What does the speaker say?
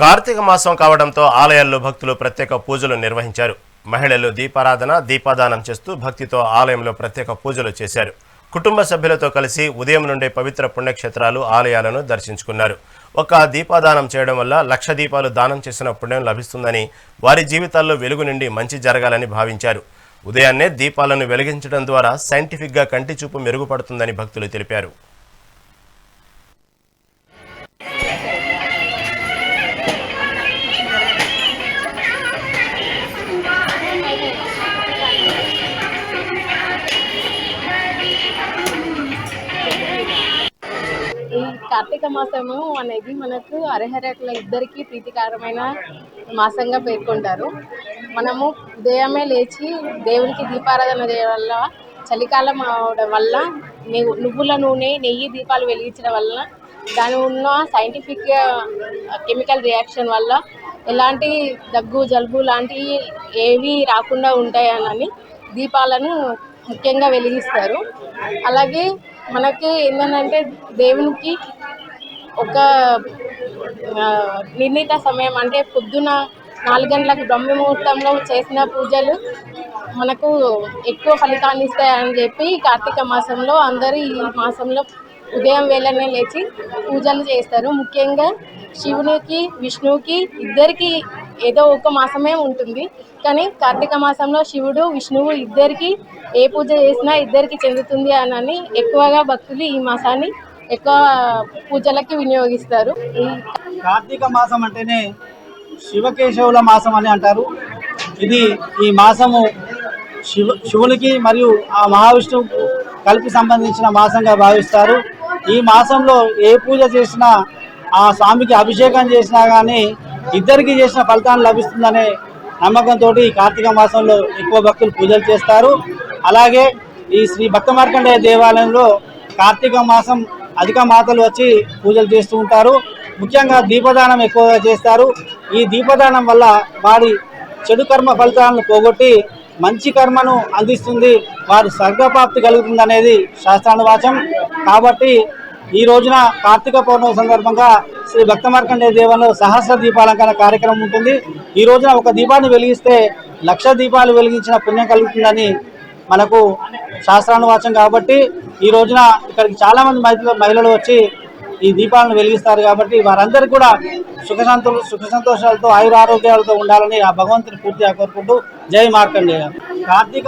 కార్తీక మాసం కావడంతో ఆలయాల్లో భక్తులు ప్రత్యేక పూజలు నిర్వహించారు. మహిళలు దీపారాధన దీపాదానం చేస్తూ భక్తితో ఆలయంలో ప్రత్యేక పూజలు చేశారు. కుటుంబ సభ్యులతో కలిసి ఉదయం నుండే పవిత్ర పుణ్యక్షేత్రాలు ఆలయాలను దర్శించుకున్నారు. ఒక దీపాదానం చేయడం వల్ల లక్ష దీపాలు దానం చేసిన పుణ్యం లభిస్తుందని వారి జీవితాల్లో వెలుగు నుండి మంచి జరగాలని భావించారు. ఉదయాన్నే దీపాలను వెలిగించడం ద్వారా సైంటిఫిక్గా కంటి చూపు మెరుగుపడుతుందని భక్తులు తెలిపారు. కార్తీక మాసము అనేది మనకు అర్హరకుల ఇద్దరికి ప్రీతికరమైన మాసంగా పేర్కొంటారు. మనము ఉదయమే లేచి దేవునికి దీపారాధన చేయడం వల్ల చలికాలం అవడం వల్ల నువ్వుల నూనె నెయ్యి దీపాలు వెలిగించడం వల్ల దాని ఉన్న సైంటిఫిక్ కెమికల్ రియాక్షన్ వల్ల ఎలాంటి దగ్గు జలుబు లాంటివి ఏవి రాకుండా ఉంటాయని దీపాలను ముఖ్యంగా వెలిగిస్తారు. అలాగే మనకి ఏంటంటే దేవునికి ఒక నిర్ణీత సమయం. అంటే పొద్దున నాలుగు గంటలకు బ్రహ్మ ముహూర్తంలో చేసిన పూజలు మనకు ఎక్కువ ఫలితాన్ని ఇస్తాయని చెప్పి కార్తీక మాసంలో అందరూ ఈ మాసంలో ఉదయం వేళనే లేచి పూజలు చేస్తారు. ముఖ్యంగా శివునికి విష్ణువుకి ఇద్దరికి ఏదో ఒక మాసమే ఉంటుంది. కానీ కార్తీక మాసంలో శివుడు విష్ణువు ఇద్దరికి ఏ పూజ చేసినా ఇద్దరికి చెందుతుంది అని ఎక్కువగా భక్తులు ఈ మాసాన్ని ఎక్కువ పూజలకి వినియోగిస్తారు. కార్తీక మాసం అంటేనే శివకేశవుల మాసం అని అంటారు. ఇది ఈ మాసము శివ శివునికి మరియు ఆ మహావిష్ణువుకు కలిపి సంబంధించిన మాసంగా భావిస్తారు. ఈ మాసంలో ఏ పూజ చేసినా ఆ స్వామికి అభిషేకం చేసినా కానీ ఇద్దరికి చేసిన ఫలితాన్ని లభిస్తుందనే నమ్మకంతో ఈ కార్తీక మాసంలో ఎక్కువ భక్తులు పూజలు చేస్తారు. అలాగే ఈ శ్రీ భక్త మార్కండేయ దేవాలయంలో కార్తీక మాసం అధిక మాతలు వచ్చి పూజలు చేస్తూ ఉంటారు. ముఖ్యంగా దీపదానం ఎక్కువగా చేస్తారు. ఈ దీపదానం వల్ల వారి చెడు కర్మ ఫలితాలను పోగొట్టి మంచి కర్మను అందిస్తుంది. వారి స్వర్గప్రాప్తి కలుగుతుంది అనేది శాస్త్రానువాచం. కాబట్టి ఈ రోజున కార్తీక పౌర్ణమి సందర్భంగా శ్రీ భక్త మార్కండేయ దేవంలో సహస్ర దీపాలంకరణ కార్యక్రమం ఉంటుంది. ఈ రోజున ఒక దీపాన్ని వెలిగిస్తే లక్ష దీపాలు వెలిగించిన పుణ్యం కలుగుతుందని మనకు శాస్త్రానువాచం కాబట్టి ఈ రోజున ఇక్కడికి చాలా మంది మహిళలు మహిళలు వచ్చి ఈ దీపాలను వెలిగిస్తారు కాబట్టి వారందరూ కూడా సుఖ సంతో సుఖ సంతోషాలతో ఆయుర ఆరోగ్యాలతో ఉండాలని ఆ భగవంతుని పూర్తిగా కోరుకుంటూ జై మార్కండేయ. కార్తీక